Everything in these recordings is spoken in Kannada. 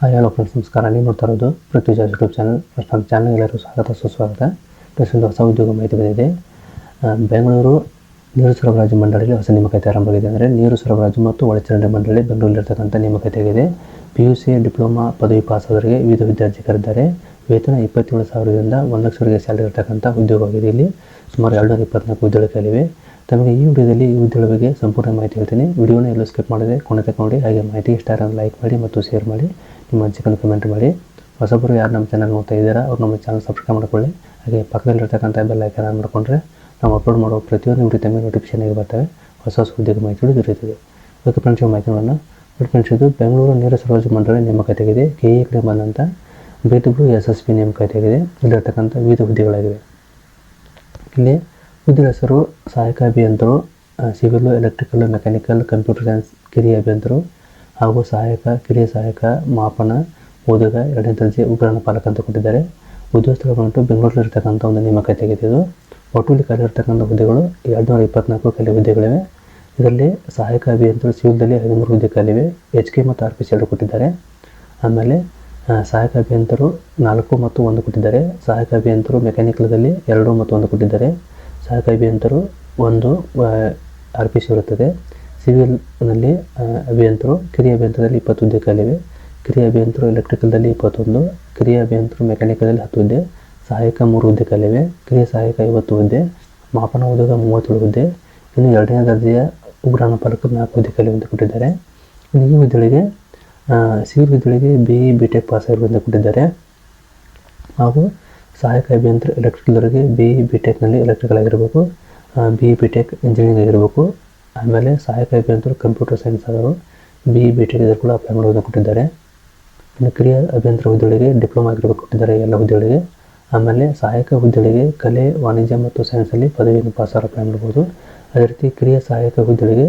ಹಾಯ್ ಹಲೋ ಫ್ರೆಂಡ್ಸ್ ನಮಸ್ಕಾರ. ನೀವು ನೋಡ್ತಾ ಇರೋದು ಪೃಥ್ವಿಜಾ ಯೂಟ್ಯೂಬ್ ಚಾನಲ್ ಫಸ್ಟ್ ನಮ್ಮ ಚಾನಲ್ ಎಲ್ಲರೂ ಸ್ವಾಗತ. ಸುಸ್ವಾಗತ ಪ್ಲಸ್ ಒಂದು ಹೊಸ ಉದ್ಯೋಗ ಮಾಹಿತಿ ಬಂದಿದೆ. ಬೆಂಗಳೂರು ನೀರು ಸರಬರಾಜು ಮಂಡಳಿಯಲ್ಲಿ ಹೊಸ ನೇಮಕಾತಿ ಆರಂಭವಾಗಿದೆ ಅಂದರೆ ನೀರು ಸರಬರಾಜು ಮತ್ತು ಒಳಚರಂಡಿ ಮಂಡಳಿ ಬೆಂಗಳೂರಲ್ಲಿರ್ತಕ್ಕಂಥ ನೇಮಕಾತಿಯಾಗಿದೆ ಪಿ ಯು ಸಿ ಡಿಪ್ಲೊಮಾ ಪದವಿ ಪಾಸ್ ಆದವರಿಗೆ ವಿವಿಧ ವಿದ್ಯಾರ್ಥಿ ಕರೆದಿದ್ದಾರೆ ವೇತನ ಇಪ್ಪತ್ತೇಳು ಸಾವಿರದಿಂದ ಒಂದು ಲಕ್ಷವರೆಗೆ ಸ್ಯಾಲರಿ ಇರತಕ್ಕಂಥ ಉದ್ಯೋಗವಾಗಿದೆ ಇಲ್ಲಿ. ಸುಮಾರು ಎರಡುನೂರ ಇಪ್ಪತ್ನಾಲ್ಕು ಉದ್ಯೋಗಗಳಿವೆ ತಮಗೆ ಈ ವಿಡಿಯೋದಲ್ಲಿ ಈ ಉದ್ಯೋಗ ಬಗ್ಗೆ ಸಂಪೂರ್ಣ ಮಾಹಿತಿ ಹೇಳ್ತೀನಿ. ವಿಡಿಯೋನ ಎಲ್ಲೂ ಸ್ಕಿಪ್ ಮಾಡಿದೆ ಕೊನೆ ನೋಡಿ. ಹಾಗೆ ಮಾಹಿತಿ ಇಷ್ಟ ಲೈಕ್ ಮಾಡಿ ಮತ್ತು ಶೇರ್ ಮಾಡಿ. ನಿಮ್ಮ ಅನಿಸಿಕೆಯನ್ನು ಕಮೆಂಟ್ ಮಾಡಿ. ಹೊಸಬ್ರು ಯಾರು ನಮ್ಮ ಚಾನಲ್ ನೋಡ್ತಾ ಇದ್ದೀರಾ, ಅವ್ರು ನಮ್ಮ ಚಾನಲ್ ಸಬ್ಸ್ಕ್ರೈಬ್ ಮಾಡ್ಕೊಳ್ಳಿ. ಹಾಗೆ ಪಕ್ಕದಲ್ಲಿರ್ತಕ್ಕಂಥ ಬೆಲ್ ಐಕನ್ ಮಾಡಿಕೊಂಡ್ರೆ ನಾವು ಅಪ್ಲೋಡ್ ಮಾಡೋ ಪ್ರತಿಯೊಂದು ವಿಡಿಯೋ ತಮಗೆ ನೋಟಿಫಿಕೇಶನ್ ಆಗಿ ಬರ್ತವೆ. ಹೊಸ ಹೊಸ ಉದ್ಯೋಗ ಮಾಹಿತಿಗಳು ದೊರೆಯುತ್ತದೆ. ಓಕೆ ಫ್ರೆಂಡ್ಸ್ ಈ ಮಾಹಿತಿಗಳನ್ನು ಫ್ರೆಂಡ್ಸ್ ಇದು ಬೆಂಗಳೂರು ನೇರ ಸರೋಜ್ ಮಂಡಳಿ ನೇಮಕಾತಿಯಾಗಿದೆ ಕೆ ಎ ಕಡೆ ಬಂದಂಥ B W S S P ನೇಮಕಾತಿಯಾಗಿದೆ ಇಲ್ಲಿರ್ತಕ್ಕಂಥ ವಿವಿಧ ಹುದ್ದೆಗಳಾಗಿವೆ. ಇಲ್ಲಿ ಹುದ್ದೆ ಹೆಸರು ಸಹಾಯಕ ಅಭಿಯಂತರು civil electrical mechanical computer science ಕಿರಿಯ ಅಭಿಯಂತರು ಹಾಗೂ ಸಹಾಯಕ, ಕಿರಿಯ ಸಹಾಯಕ, ಮಾಪನ, ಓದುಗ, ಎರಡನೇ ದರ್ಜೆ ಉಗ್ರಾಣ ಪಾಲಕ ಅಂತ ಕೊಟ್ಟಿದ್ದಾರೆ. ಉದ್ಯೋಗಸ್ಥಳ ಬೆಂಗಳೂರಲ್ಲಿ ಬೆಂಗಳೂರಲ್ಲಿರ್ತಕ್ಕಂಥ ಒಂದು ನೇಮಕಾತಿ ತೆಗೆದಿದ್ದು ಇದು ಒಟ್ಟು ಇಲ್ಲಿ ಖಾಲಿ ಇರ್ತಕ್ಕಂಥ ಹುದ್ದೆಗಳು ಎರಡುನೂರ ಇಪ್ಪತ್ನಾಲ್ಕು ಖಾಲಿ ಹುದ್ದೆಗಳಿವೆ. ಇದರಲ್ಲಿ ಸಹಾಯಕ ಅಭಿಯಂತರ ಸಿವಿಲ್ದಲ್ಲಿ ಹದಿಮೂರು ಹುದ್ದೆ ಖಾಲಿವೆ ಎಚ್ ಕೆ ಮತ್ತು ಆರ್ ಪಿ ಸಿ ಎರಡು ಕೊಟ್ಟಿದ್ದಾರೆ. ಆಮೇಲೆ ಸಹಾಯಕ ಅಭಿಯಂತರು ನಾಲ್ಕು ಮತ್ತು ಒಂದು ಕೊಟ್ಟಿದ್ದಾರೆ. ಸಹಾಯಕ ಅಭಿಯಂತರು ಮೆಕ್ಯಾನಿಕಲ್ದಲ್ಲಿ ಎರಡು ಮತ್ತು ಒಂದು ಕೊಟ್ಟಿದ್ದಾರೆ. ಸಹಾಯಕ ಅಭಿಯಂತರು ಒಂದು ಆರ್ ಪಿ ಸಿ ಇರುತ್ತದೆ. ಸಿವಿಲ್ನಲ್ಲಿ ಆ, ಅಭಿಯಂತರು ಕಿರಿಯ ಅಭಿಯಂತರದಲ್ಲಿ ಇಪ್ಪತ್ತು ಹುದ್ದೆ ಕಿರಿಯ ಅಭಿಯಂತರು ಎಲೆಕ್ಟ್ರಿಕಲ್ದಲ್ಲಿ ಇಪ್ಪತ್ತೊಂದು ಕಿರಿಯ ಅಭಿಯಂತರು ಮೆಕ್ಯಾನಿಕಲ್ದಲ್ಲಿ ಹತ್ತು ಹುದ್ದೆ ಸಹಾಯಕ ಮೂರು ಹುದ್ದೆ ಕಿರಿಯ ಸಹಾಯಕ ಐವತ್ತು ಹುದ್ದೆ ಮಾಪನ ಉದ್ಯೋಗ ಮೂವತ್ತೇಳು ಹುದ್ದೆ. ಇನ್ನು ಎರಡನೇ ದರ್ಜೆಯ ಉಗ್ರಾಣ ಪಾಲಕ ನಾಲ್ಕು ಹುದ್ದೆ ಖಾಲಿ ಅಂತ ಕೊಟ್ಟಿದ್ದಾರೆ. ಇನ್ನು ಈ ಹುದ್ದೆಗಳಿಗೆ ಸಿವಿಲ್ ಹುದ್ದೆಗಳಿಗೆ B E B tech pass ಆಗಿರುವಂತೆ ಕೊಟ್ಟಿದ್ದಾರೆ. ಹಾಗೂ ಸಹಾಯಕ ಅಭಿಯಂತರ ಎಲೆಕ್ಟ್ರಿಕಲ್ವರೆಗೆ ಬಿ ಇ ಬಿ ಟೆಕ್ನಲ್ಲಿ ಎಲೆಕ್ಟ್ರಿಕಲ್ ಆಗಿರಬೇಕು B E B tech engineering ಆಗಿರಬೇಕು. ಆಮೇಲೆ ಸಹಾಯಕ ಅಭಿಯಂತರು ಕಂಪ್ಯೂಟರ್ ಸೈನ್ಸ್ ಅವರು ಬಿ ಇ ಬಿ ಟಿ ಕೂಡ ಅಪ್ಲೈ ಮಾಡೋದನ್ನು ಕೊಟ್ಟಿದ್ದಾರೆ. ಇನ್ನು ಕಿರಿಯ ಅಭಿಯಂತರ ಹುದ್ದೆಗಳಿಗೆ ಡಿಪ್ಲೊಮಾ ಆಗಿರಬೇಕು ಕೊಟ್ಟಿದ್ದಾರೆ ಎಲ್ಲ ಹುದ್ದೆಗಳಿಗೆ. ಆಮೇಲೆ ಸಹಾಯಕ ಹುದ್ದೆಗಳಿಗೆ ಕಲೆ, ವಾಣಿಜ್ಯ ಮತ್ತು ಸೈನ್ಸಲ್ಲಿ ಪದವಿಯನ್ನು ಪಾಸ್ ಅಪ್ಲೈ ಮಾಡ್ಬೋದು. ಅದೇ ರೀತಿ ಕಿರಿಯ ಸಹಾಯಕ ಹುದ್ದೆಗಳಿಗೆ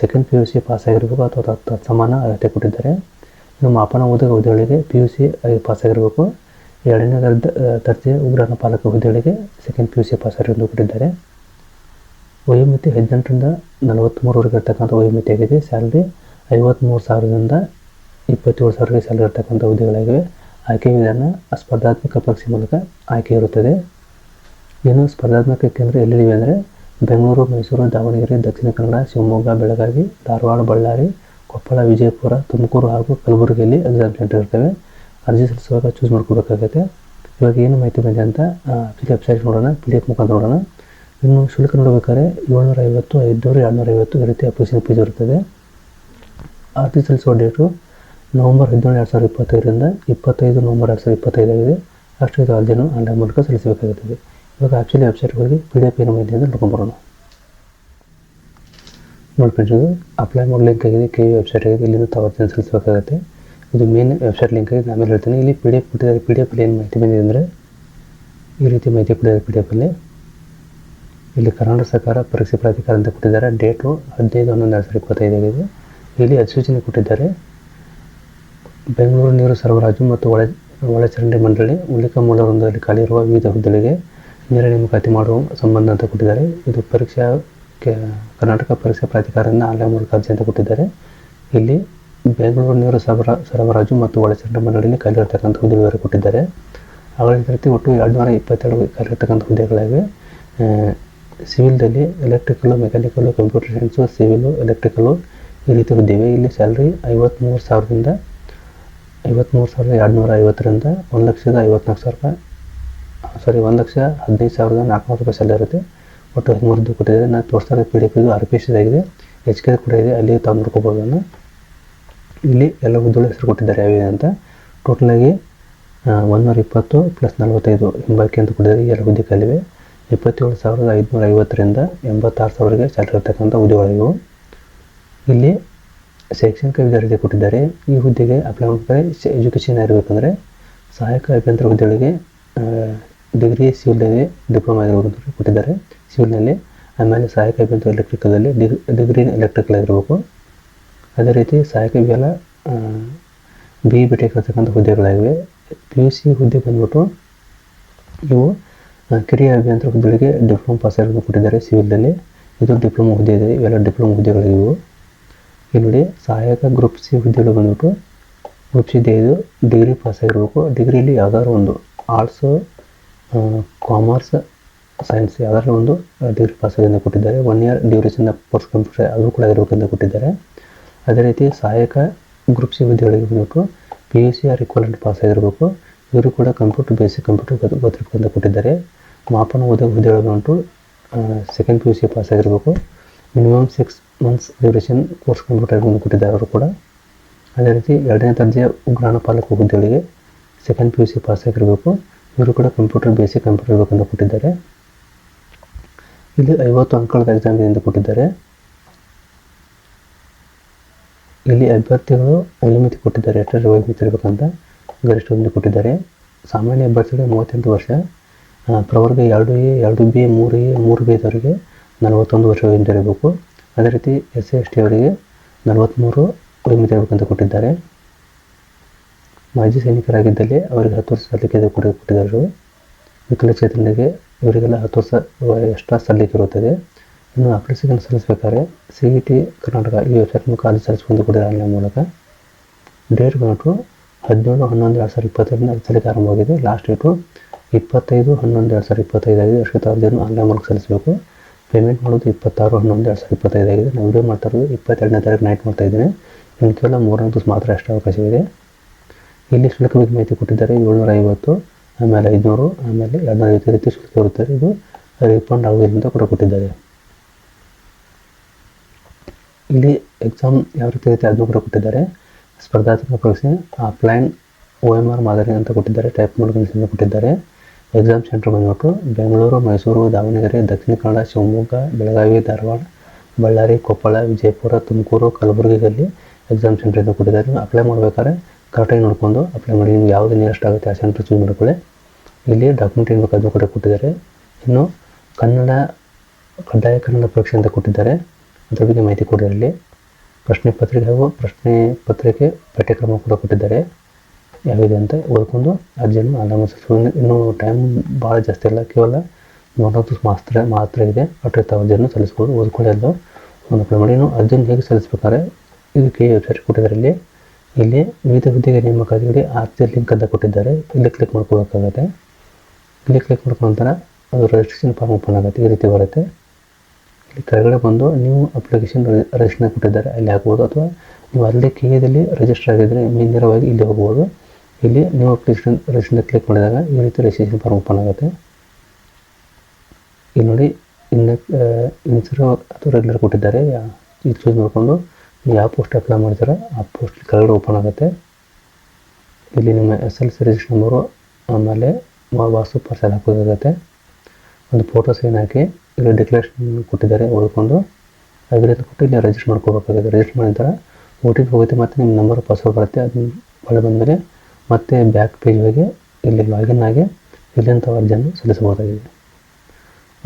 second P U C pass ಆಗಿರಬೇಕು ಅಥವಾ ತತ್ಸಮಾನ ಅರ್ಹತೆ ಕೊಟ್ಟಿದ್ದಾರೆ. ಇನ್ನು ಮಾಪನ ಓದುಗ ಹುದ್ದೆಗಳಿಗೆ ಪಿ ಯು ಸಿ ಪಾಸ್ ಆಗಿರಬೇಕು. ಎರಡನೇ ದರ್ಜೆ ಉಗ್ರಾಣ ಪಾಲಕ ಹುದ್ದೆಗಳಿಗೆ second P U C pass ಆಗಿರೋದು ಕೊಟ್ಟಿದ್ದಾರೆ. ವಯೋಮಿತಿ ಹದಿನೆಂಟರಿಂದ ನಲವತ್ತ್ಮೂರವರೆಗೆ ಇರ್ತಕ್ಕಂಥ ವಯೋಮಿತಿ ಆಗಿದೆ ಸ್ಯಾಲ್ರಿ ಐವತ್ತ್ಮೂರು ಸಾವಿರದಿಂದ ಇಪ್ಪತ್ತೇಳು ಸಾವಿರಕ್ಕೆ ಸ್ಯಾಲ್ರಿ ಇರ್ತಕ್ಕಂಥ ಹುದ್ದೆಗಳಾಗಿವೆ ಆಯ್ಕೆ ವಿಧಾನ ಸ್ಪರ್ಧಾತ್ಮಕ ಪರೀಕ್ಷೆ ಮೂಲಕ ಆಯ್ಕೆ ಇರುತ್ತದೆ. ಏನು ಸ್ಪರ್ಧಾತ್ಮಕ ಕೇಂದ್ರ ಎಲ್ಲಿವೆ ಅಂದರೆ ಬೆಂಗಳೂರು, ಮೈಸೂರು, ದಾವಣಗೆರೆ, ದಕ್ಷಿಣ ಕನ್ನಡ, ಶಿವಮೊಗ್ಗ, ಬೆಳಗಾವಿ, ಧಾರವಾಡ, ಬಳ್ಳಾರಿ, ಕೊಪ್ಪಳ, ವಿಜಯಪುರ, ತುಮಕೂರು ಹಾಗೂ ಕಲಬುರಗಿಯಲ್ಲಿ ಎಕ್ಸಾಮ್ ಸೆಂಟರ್ ಇರ್ತವೆ. ಅರ್ಜಿ ಸಲ್ಲಿಸುವಾಗ ಚೂಸ್ ಮಾಡ್ಕೋಬೇಕಾಗತ್ತೆ. ಇವಾಗ ಏನು ಮಾಹಿತಿ ಬಂದಿದೆ ಅಂತ ವೆಬ್ಸೈಟ್ ನೋಡೋಣ ಪಿ ಡಿ ಎಫ್ ಮುಖಾಂತರ ನೋಡೋಣ. ಇನ್ನು ಶುಲ್ಕ ನೋಡಬೇಕಾದ್ರೆ ಏಳ್ನೂರ ಐವತ್ತು ಐದುನೂರು ಎರಡುನೂರ ಐವತ್ತು ಈ ರೀತಿ ಅಪ್ಲಿಕೇಶನ್ ಫೀಸ್ ಇರುತ್ತದೆ ಅರ್ಜಿ ಸಲ್ಲಿಸುವ ಡೇಟು ನವಂಬರ್ ಹದಿನೇಳು ಎರಡು ಸಾವಿರದ ಇಪ್ಪತ್ತೈದರಿಂದ ಇಪ್ಪತ್ತೈದು ನವಂಬರ್ ಎರಡು ಸಾವಿರದ ಇಪ್ಪತ್ತೈದಾಗಿದೆ ಅಷ್ಟು ಇದು ಅರ್ಜಿಯನ್ನು ಆನ್ಲೈನ್ ಮೂಲಕ ಸಲ್ಲಿಸಬೇಕಾಗುತ್ತದೆ. ಇವಾಗ ಆ್ಯಕ್ಚುಲಿ ವೆಬ್ಸೈಟ್ ಹೋಗಿ ಪಿ ಡಿ ಎಫ್ ಏನು ಮಾಹಿತಿ ಅಂತ ನೋಡ್ಕೊಂಬರೋಣ. ನೋಡಿ ಫ್ರೆಂಡ್ಸ್ ಇದು ಅಪ್ಲೈ ಮಾಡೋ ಲಿಂಕ್ ಆಗಿದೆ. ಕೆ ವೆಬ್ಸೈಟ್ ಆಗಿದೆ. ಇಲ್ಲಿಂದ ತಾವು ಸಲ್ಲಿಸಬೇಕಾಗುತ್ತೆ. ಇದು ಮೇನ್ ವೆಬ್ಸೈಟ್ ಲಿಂಕ್ ಆಗಿದೆ. ಆಮೇಲೆ ಹೇಳ್ತೀನಿ, ಇಲ್ಲಿ ಪಿ ಡಿ ಎಫ್ ಕೊಟ್ಟಿದ್ದಾರೆ. ಪಿ ಡಿ ಎಫಲ್ಲಿ ಏನು ಮಾಹಿತಿ ಬಂದಿದೆ ಅಂದರೆ ಈ ರೀತಿ ಮಾಹಿತಿ ಕೊಟ್ಟಿದ್ದಾರೆ ಪಿ ಡಿ ಎಫಲ್ಲಿ ಇಲ್ಲಿ ಕರ್ನಾಟಕ ಸರ್ಕಾರ ಪರೀಕ್ಷೆ ಪ್ರಾಧಿಕಾರ ಅಂತ ಕೊಟ್ಟಿದ್ದಾರೆ. ಡೇಟು ಹದಿನೈದು ಹನ್ನೊಂದು ಎರಡು ಸಾವಿರದ ಇಪ್ಪತ್ತೈದಾಗಿದೆ ಇಲ್ಲಿ ಅಧಿಸೂಚನೆ ಕೊಟ್ಟಿದ್ದಾರೆ. ಬೆಂಗಳೂರು ನೀರು ಸರಬರಾಜು ಮತ್ತು ಒಳ, ಒಳಚರಂಡಿ ಮಂಡಳಿ ಉಲ್ಲೇಖ ಮೂಲ ವೃಂದದಲ್ಲಿ ಖಾಲಿ ಇರುವ ವಿವಿಧ ಹುದ್ದೆಗಳಿಗೆ ನೇರ ನೇಮಕಾತಿ ಮಾಡುವ ಸಂಬಂಧ ಅಂತ ಕೊಟ್ಟಿದ್ದಾರೆ. ಇದು ಪರೀಕ್ಷಾ ಕರ್ನಾಟಕ ಪರೀಕ್ಷಾ ಪ್ರಾಧಿಕಾರದಿಂದ ಆನ್ಲೈನ್ ಮೂಲಕ ಅರ್ಜಿ ಅಂತ ಕೊಟ್ಟಿದ್ದಾರೆ. ಇಲ್ಲಿ ಬೆಂಗಳೂರು ನೀರು ಸರಬರಾ, ಸರಬರಾಜು ಮತ್ತು ಒಳಚರಂಡಿ ಮಂಡಳಿಯಲ್ಲಿ ಖಾಲಿ ಇರತಕ್ಕಂಥ ಹುದ್ದೆಗಳು ಕೊಟ್ಟಿದ್ದಾರೆ. ಅವುಗಳ ರೀತಿ ಒಟ್ಟು ಎರಡು ನೂರ ಇಪ್ಪತ್ತೆರಡು ಖಾಲಿ ಇರತಕ್ಕಂಥ ಹುದ್ದೆಗಳಿವೆ. ಸಿವಿಲ್ದಲ್ಲಿ electrical mechanical computer science civil electrical ಈ ರೀತಿ ಹುದ್ದೆವೆ ಇಲ್ಲಿ ಸ್ಯಾಲ್ರಿ ಐವತ್ತ್ಮೂರು ಸಾವಿರದಿಂದ ಐವತ್ತ್ಮೂರು ಸಾವಿರದ ಎರಡುನೂರ ಐವತ್ತರಿಂದ ಒಂದು ಲಕ್ಷದ ಐವತ್ನಾಲ್ಕು ಸಾವಿರ ರೂಪಾಯಿ ಸಾರಿ ಒಂದು ಲಕ್ಷ ಹದಿನೈದು ಸಾವಿರದ ನಾಲ್ಕುನೂರು ರೂಪಾಯಿ ಸ್ಯಾಲರಿ ಇರುತ್ತೆ. ಒಟ್ಟು ಹದಿಮೂರು ದುಡ್ಡು ಕೊಟ್ಟಿದ್ದಾರೆ. ನಾನು ತೋರಿಸ್ತಾರೆ ಪಿ ಡಿ ಇದು ಆರ್ ಪಿ ಎಸ್ ಆಗಿದೆ ಎಚ್ ಕೆ ಕೂಡ ಇದೆ. ಅಲ್ಲಿ ತಾವು ನೋಡ್ಕೋಬೋದು ನಾನು ಇಲ್ಲಿ ಎಲ್ಲ ಹುದ್ದೆಗಳ ಹೆಸರು ಕೊಟ್ಟಿದ್ದಾರೆ ಯಾವ್ಯಾವ ಅಂತ. ಟೋಟಲಾಗಿ ಒಂದೂರ ಇಪ್ಪತ್ತು ಪ್ಲಸ್ ನಲವತ್ತೈದು ಎಂಬಕ್ಕೆ ಅಂತ ಕೊಟ್ಟಿದ್ದಾರೆ. ಎರಡು ಹುದ್ದೆ ಖಾಲಿವೆ ಇಪ್ಪತ್ತೇಳು ಸಾವಿರದ ಐದುನೂರ ಐವತ್ತರಿಂದ ಎಂಬತ್ತಾರು ಸಾವಿರಗೆ ಸ್ಯಾಲರಿ ಇರತಕ್ಕಂಥ ಹುದ್ದೆಗಳಿವು. ಇಲ್ಲಿ ಶೈಕ್ಷಣಿಕ ವಿದ್ಯಾರ್ಥಿ ಕೊಟ್ಟಿದ್ದಾರೆ. ಈ ಹುದ್ದೆಗೆ ಅಪ್ಲೈ ಮಾಡಿದರೆ ಎಜುಕೇಷನ್ ಇರಬೇಕಂದ್ರೆ ಸಹಾಯಕ ಅಭ್ಯಂತರ ಹುದ್ದೆಗಳಿಗೆ ಡಿಗ್ರಿ ಸಿವಿಲ್ನಲ್ಲಿ ಡಿಪ್ಲೊಮಾ ಆಗಿರ್ಬೇಕು ಕೊಟ್ಟಿದ್ದಾರೆ. ಸಿವಿಲ್ನಲ್ಲಿ ಆಮೇಲೆ ಸಹಾಯಕ ಅಭ್ಯಂತರ ಎಲೆಕ್ಟ್ರಿಕಲಲ್ಲಿ ಡಿಗ್ ಡಿಗ್ರಿ ಎಲೆಕ್ಟ್ರಿಕಲ್ ಆಗಿರಬೇಕು. ಅದೇ ರೀತಿ ಸಹಾಯಕ ಇವೆಲ್ಲ ಬಿ ಬಿ ಟೆಕ್ ಇರ್ತಕ್ಕಂಥ ಹುದ್ದೆಗಳಾಗಿವೆ. ಪಿ ಯು ಸಿ ಹುದ್ದೆ ಬಂದ್ಬಿಟ್ಟು ಇವು ಕಿರಿಯ ಅಭಿಯಂತರ ಹುದ್ದೆಗಳಿಗೆ ಡಿಪ್ಲೊಮಾ ಪಾಸ್ ಆಗಿರೋದು ಕೊಟ್ಟಿದ್ದಾರೆ ಸಿವಿಲ್ದಲ್ಲಿ ಇದು ಡಿಪ್ಲೊಮಾ ಹುದ್ದೆ ಇದೆ ಇವೆಲ್ಲ ಡಿಪ್ಲೊಮಾ ಹುದ್ದೆಗಳಿವೆ ಇಲ್ಲಿ ನೋಡಿ ಸಹಾಯಕ ಗ್ರೂಪ್ ಸಿ ಹುದ್ದೆಗಳು ಬಂದ್ಬಿಟ್ಟು ಗ್ರೂಪ್ ಸಿ ಇದು ಡಿಗ್ರಿ ಪಾಸ್ ಆಗಿರಬೇಕು. ಡಿಗ್ರಿಯಲ್ಲಿ ಯಾವ್ದಾದ್ರು ಒಂದು ಆರ್ಟ್ಸ್ ಕಾಮರ್ಸ್ ಸೈನ್ಸ್ ಯಾವ್ದಾದ್ರು ಒಂದು ಡಿಗ್ರಿ ಪಾಸ್ ಆಗಿ ಕೊಟ್ಟಿದ್ದಾರೆ. One year duration post computer ಅದು ಕೂಡ ಇರಬೇಕಂತ ಕೊಟ್ಟಿದ್ದಾರೆ. ಅದೇ ರೀತಿ ಸಹಾಯಕ ಗ್ರೂಪ್ ಸಿ ಹುದ್ದೆಗಳಿಗೆ ಬಂದ್ಬಿಟ್ಟು P U C or equivalent pass ಆಗಿರಬೇಕು. ಇವರು ಕೂಡ ಕಂಪ್ಯೂಟರ್ ಬೇಸಿಕ್ ಕಂಪ್ಯೂಟರ್ ಗೊತ್ತಿರಬೇಕಂತ ಕೊಟ್ಟಿದ್ದಾರೆ. ಮಾಪನ ಓದೋ ಹುದ್ದೆಗಳು ಉಂಟು second P U C pass ಆಗಿರಬೇಕು. Minimum six months duration course computer ಕೊಟ್ಟಿದ್ದಾರೆ ಅವರು ಕೂಡ. ಅದೇ ರೀತಿ ಎರಡನೇ ದರ್ಜೆಯ ಉಗ್ರಾಣ ಪಾಲಕ ಹುದ್ದೆಗಳಿಗೆ second P U C pass ಆಗಿರಬೇಕು. ಇವರು ಕೂಡ ಕಂಪ್ಯೂಟರ್ ಬೇಸಿಕ್ ಕಂಪ್ಯೂಟರ್ ಇರಬೇಕಂತ ಕೊಟ್ಟಿದ್ದಾರೆ. ಇಲ್ಲಿ ಐವತ್ತು ಅಂಕಗಳ ಎಕ್ಸಾಮ್ ಎಂದು ಕೊಟ್ಟಿದ್ದಾರೆ. ಇಲ್ಲಿ ಅಭ್ಯರ್ಥಿಗಳು ವಯೋಮಿತಿ ಕೊಟ್ಟಿದ್ದಾರೆ, ಎಷ್ಟರ ವಯೋಮಿತಿ ಇರಬೇಕಂತ ಗರಿಷ್ಠ ಒಂದು ಕೊಟ್ಟಿದ್ದಾರೆ. ಸಾಮಾನ್ಯ ಅಭ್ಯರ್ಥಿಗಳು ಮೂವತ್ತೆಂಟು ವರ್ಷ. ಪ್ರವರ್ಗ ಎರಡು ಎ, ಎರಡು ಬಿ, ಮೂರು ಎ, ಮೂರು ಬಿ ಅವರಿಗೆ ನಲವತ್ತೊಂದು ವರ್ಷ ಇರಬೇಕು ಅದೇ ರೀತಿ ಎಸ್ ಸಿ, ಎಸ್ ಟಿ ಅವರಿಗೆ ನಲವತ್ತ್ಮೂರು ವಯೋಮಿತಿ ಅಂತ ಕೊಟ್ಟಿದ್ದಾರೆ. ಮಾಜಿ ಸೈನಿಕರಾಗಿದ್ದಲ್ಲಿ ಅವರಿಗೆ ಹತ್ತು ವರ್ಷ ಸಲ್ಲಿಕೆ ಕೂಡ ಕೊಟ್ಟಿದ್ದಾರೆ. ವಿಕಲಚೇತನರಿಗೆ ಇವರಿಗೆಲ್ಲ ಹತ್ತು ವರ್ಷ ಎಕ್ಸ್ಟ್ರಾ ಸಲ್ಲಿಕೆ ಇರುತ್ತದೆ. ಇನ್ನು ಅಪ್ಲಿಕೇಶನ್ ಸಲ್ಲಿಸಬೇಕಾದ್ರೆ ಸಿ ಇ ಟಿ ಕರ್ನಾಟಕ ಈ ವೆಬ್ಸೈಟ್ ಮೂಲಕ ಅರ್ಜಿ ಸಲ್ಲಿಸಿಕೊಂಡು ಕೂಡ ಆನ್ಲೈನ್ ಮೂಲಕ. ಡೇಟ್ ಬಂದ್ಬಿಟ್ಟು ಹದಿನೇಳು, ಹನ್ನೊಂದು, ಎರಡು ಸಾವಿರದ ಇಪ್ಪತ್ತರಿಂದ ಸಲ್ಲಿಕೆ ಆರಂಭವಾಗಿದೆ. ಲಾಸ್ಟ್ ಡೇಟು ಇಪ್ಪತ್ತೈದು, ಹನ್ನೊಂದು, ಎರಡು ಸಾವಿರದ ಇಪ್ಪತ್ತೈದು ಆಗಿದೆ. ಅಷ್ಟೇ ಅರ್ಜಿಯನ್ನು ಆನ್ಲೈನ್ ಮೂಲಕ ಸಲ್ಲಿಸಬೇಕು. ಪೇಮೆಂಟ್ ಮಾಡೋದು ಇಪ್ಪತ್ತಾರು, ಹನ್ನೊಂದು, ಎರಡು ಸಾವಿರದ ಇಪ್ಪತ್ತೈದಾಗಿದೆ ನಾವು ವಿಡಿಯೋ ಮಾಡ್ತಾ ಇರೋದು ಇಪ್ಪತ್ತೆರಡನೇ ತಾರೀಕು ನೈಟ್ ಮಾಡ್ತಾ ಇದ್ದೀನಿ. ಇನ್ನು ಕೇವಲ ಮೂರನೇ ದಿವಸ ಮಾತ್ರ ಅಷ್ಟೇ ಅವಕಾಶವಿದೆ. ಇಲ್ಲಿ ಶುಲ್ಕ ಬಗ್ಗೆ ಮಾಹಿತಿ ಕೊಟ್ಟಿದ್ದಾರೆ ಏಳ್ನೂರ ಐವತ್ತು ಆಮೇಲೆ ಐದುನೂರು, ಆಮೇಲೆ ಎರಡುನೂರ ಐವತ್ತು ರೀತಿ ಶುಲ್ಕ ಇರುತ್ತದೆ ಇದು ರೀಫಂಡ್ ಆಗುವುದಿಲ್ಲ ಅಂತ ಕೂಡ ಕೊಟ್ಟಿದ್ದಾರೆ. ಇಲ್ಲಿ ಎಕ್ಸಾಮ್ ಯಾವ ರೀತಿ ಇರುತ್ತೆ ಅದನ್ನು ಕೂಡ ಕೊಟ್ಟಿದ್ದಾರೆ. ಸ್ಪರ್ಧಾತ್ಮಕ ಪರೀಕ್ಷೆ ಆಫ್ಲೈನ್ ಓ ಎಂ ಆರ್ ಮಾದರಿ ಅಂತ ಕೊಟ್ಟಿದ್ದಾರೆ. ಟೈಪ್ ಮೂಲಕ ಕೊಟ್ಟಿದ್ದಾರೆ. ಎಕ್ಸಾಮ್ ಸೆಂಟರ್ ಬಂದ್ಬಿಟ್ಟು ಬೆಂಗಳೂರು, ಮೈಸೂರು, ದಾವಣಗೆರೆ, ದಕ್ಷಿಣ ಕನ್ನಡ, ಶಿವಮೊಗ್ಗ, ಬೆಳಗಾವಿ, ಧಾರವಾಡ, ಬಳ್ಳಾರಿ, ಕೊಪ್ಪಳ, ವಿಜಯಪುರ, ತುಮಕೂರು, ಕಲಬುರಗಿಯಲ್ಲಿ ಎಕ್ಸಾಮ್ ಸೆಂಟರ್ ಇಂದ ಕೊಟ್ಟಿದ್ದಾರೆ ಅಪ್ಲೈ ಮಾಡಬೇಕಾದ್ರೆ ಕರೆಕ್ಟಾಗಿ ನೋಡ್ಕೊಂಡು ಅಪ್ಲೈ ಮಾಡಿ. ನಿಮ್ಗೆ ಯಾವುದು ನಿಯರೆಸ್ಟ್ ಆಗುತ್ತೆ ಆ ಸೆಂಟರ್ ಚೂಸ್ ಮಾಡ್ಕೊಳ್ಳಿ. ಇಲ್ಲಿ ಡಾಕ್ಯುಮೆಂಟ್ ಏನು ಬೇಕಾದ್ರೂ ಕೂಡ ಕೊಟ್ಟಿದ್ದಾರೆ. ಇನ್ನು ಕನ್ನಡ, ಕಡ್ಡಾಯ ಕನ್ನಡ ಪರೀಕ್ಷೆ ಅಂತ ಕೊಟ್ಟಿದ್ದಾರೆ. ಅದ್ರ ಬಗ್ಗೆ ಮಾಹಿತಿ ಕೊಡಿದ್ದಾರೆ ಇಲ್ಲಿ ಪ್ರಶ್ನೆ ಪತ್ರಿಕೆ ಹಾಗೂ ಪ್ರಶ್ನೆ ಪತ್ರಿಕೆ ಪಠ್ಯಕ್ರಮ ಕೂಡ ಕೊಟ್ಟಿದ್ದಾರೆ. ಯಾವಿದೆ ಅಂತ ಓದ್ಕೊಂಡು ಅರ್ಜಿಯನ್ನು ಆರಾಮ ಇನ್ನೂ ಟೈಮ್ ಭಾಳ ಜಾಸ್ತಿ ಇಲ್ಲ. ಕೇವಲ ಮೂವತ್ತು ಮಾತ್ರ ಮಾತ್ರ ಇದೆ. ಅಟ್ರೆ ತಾವು ಅರ್ಜಿಯನ್ನು ಸಲ್ಲಿಸ್ಬೋದು. ಓದ್ಕೊಳ್ಳಿ ಎಲ್ಲ ಒಂದು ಅಪ್ಲೈ ಮಾಡಿ. ಇನ್ನು ಅರ್ಜಿಯನ್ನು ಹೇಗೆ ಸಲ್ಲಿಸ್ಬೇಕಾದ್ರೆ ಇದಕ್ಕೆ ವೆಬ್ಸೈಟ್ ಕೊಟ್ಟಿದ್ದಾರೆ ಇಲ್ಲಿ ಇಲ್ಲಿ ವಿವಿಧ ಹುದ್ದೆಗೆ ನೇಮಕಾತಿಗಳಿಗೆ ಆರ್ತಿ ಲಿಂಕ್ ಅಂತ ಕೊಟ್ಟಿದ್ದಾರೆ. ಇಲ್ಲಿ ಕ್ಲಿಕ್ ಮಾಡ್ಕೋಬೇಕಾಗತ್ತೆ ಇಲ್ಲಿ ಕ್ಲಿಕ್ ಮಾಡ್ಕೊಂಡ ನಂತರ ಅದು ರಿಜಿಸ್ಟ್ರೇಷನ್ ಫಾರ್ಮ್ ಓಪನ್ ಆಗುತ್ತೆ. ಈ ರೀತಿ ಬರುತ್ತೆ. ಇಲ್ಲಿ ಕೆಳಗಡೆ ಬಂದು ನೀವು ಅಪ್ಲಿಕೇಶನ್ ರಿಜಿಸ್ಟ್ರೇಷನ್ ಕೊಟ್ಟಿದ್ದಾರೆ. ಅಲ್ಲಿ ಹಾಕ್ಬೋದು. ಅಥವಾ ನೀವು ಅಲ್ಲೇ ಕೇಯದಲ್ಲಿ ರಿಜಿಸ್ಟರ್ ಆಗಿದ್ದರೆ ನೇರವಾಗಿ ಇಲ್ಲಿ ಹೋಗ್ಬೋದು. ಇಲ್ಲಿ ನೀವು ಅಪ್ಲಿಕೇಶನ್ ರಿಜಿಸ್ಟ್ರೇಷನ್ ಕ್ಲಿಕ್ ಮಾಡಿದಾಗ ಈ ರೀತಿ ರಿಜಿಸ್ಟ್ರೇಷನ್ ಫಾರ್ಮ್ ಓಪನ್ ಆಗುತ್ತೆ. ಇಲ್ಲಿ ನೋಡಿ, ಇನ್ನ ಇನ್ಸರು ಅಥವಾ ರೆಗ್ಯುಲರ್ ಕೊಟ್ಟಿದ್ದಾರೆ. ಇದು ಚೂಸ್ ಮಾಡಿಕೊಂಡು ಯಾವ ಪೋಸ್ಟ್ ಅಪ್ಲೈ ಮಾಡ್ತಾರೆ ಆ ಪೋಸ್ಟ್ ಕೆಳಗಡೆ ಓಪನ್ ಆಗುತ್ತೆ. ಇಲ್ಲಿ ನಿಮ್ಮ S L C register number ಆಮೇಲೆ ವಾಸ್ತು ವಾಸು ಪಾರ್ಸಲ್ ಹಾಕೋದಾಗುತ್ತೆ. ಒಂದು ಫೋಟೋ ಸೈನ್ ಹಾಕಿ ಇಲ್ಲಿ ಡಿಕ್ಲರೇಷನ್ ಕೊಟ್ಟಿದ್ದಾರೆ ಓದ್ಕೊಂಡು ಅಗ್ರಿಯನ್ನು ಕೊಟ್ಟು ಇಲ್ಲಿ ರಿಜಿಸ್ಟರ್ ಮಾಡ್ಕೋಬೇಕಾಗುತ್ತೆ. ರಿಜಿಸ್ಟರ್ ಮಾಡಿದ ಥರ ಓ ಟಿ ಪಿ ಹೋಗುತ್ತೆ ಮತ್ತು ನಿಮ್ಮ ನಂಬರ್ ಪಾಸ್ವರ್ಡ್ ಬರುತ್ತೆ. ಅದನ್ನ ಒಳ್ಳೆ ಬಂದಮೇಲೆ ಮತ್ತೆ ಬ್ಯಾಕ್ ಪೇಜ್ ಹೋಗಿ ಇಲ್ಲಿ ಲಾಗಿನ್ ಆಗಿ ಇಲ್ಲಿಂದ ಅರ್ಜಿಯನ್ನು ಸಲ್ಲಿಸಬಹುದಾಗಿದೆ.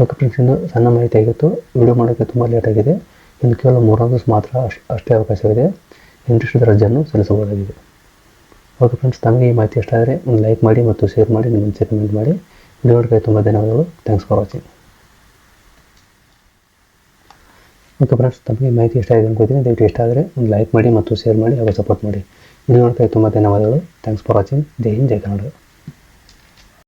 ಓಕೆ ಫ್ರೆಂಡ್ಸ್ ಇನ್ನು ಸಣ್ಣ ಮಾಹಿತಿ ಆಗಿತ್ತು. ವಿಡಿಯೋ ಮಾಡೋಕ್ಕೆ ತುಂಬ ಲೇಟ್ ಆಗಿದೆ. ಇನ್ನು ಕೇವಲ ಮೂರೊಂದು ಮಾತ್ರ ಅಷ್ಟು, ಅಷ್ಟೇ ಅವಕಾಶವಿದೆ. ಇಂಟ್ರೆಸ್ಟ್ ಅರ್ಜಿಯನ್ನು ಸಲ್ಲಿಸಬಹುದಾಗಿದೆ. ಓಕೆ ಫ್ರೆಂಡ್ಸ್ ತಮಗೆ ಈ ಮಾಹಿತಿ ಇಷ್ಟ ಆದರೆ ಲೈಕ್ ಮಾಡಿ ಮತ್ತು ಶೇರ್ ಮಾಡಿ, ನಿಮ್ಮ ಕಮೆಂಟ್ ಮಾಡಿ. ವಿಡಿಯೋ ನೋಡೋಕ್ಕೆ ತುಂಬ ಧನ್ಯವಾದಗಳು. Thanks for watching okay friends ತಮಗೆ ಮಾಹಿತಿ ಇಷ್ಟ ಆಗಿದೆ ಅನ್ಕೋತೀನಿ ದಯವಿಟ್ಟು ಇಷ್ಟ ಆದರೆ ಒಂದು ಲೈಕ್ ಮಾಡಿ ಮತ್ತು ಶೇರ್ ಮಾಡಿ ಹಾಗೂ ಸಪೋರ್ಟ್ ಮಾಡಿ. ಇದು ನೋಡ್ತಾ ತುಂಬ ಧನ್ಯವಾದಗಳು. ಥ್ಯಾಂಕ್ಸ್ ಫಾರ್ ವಾಚಿಂಗ್ ಜೈ ಹಿಂದ್, ಜೈ ಕನ್ನಡ.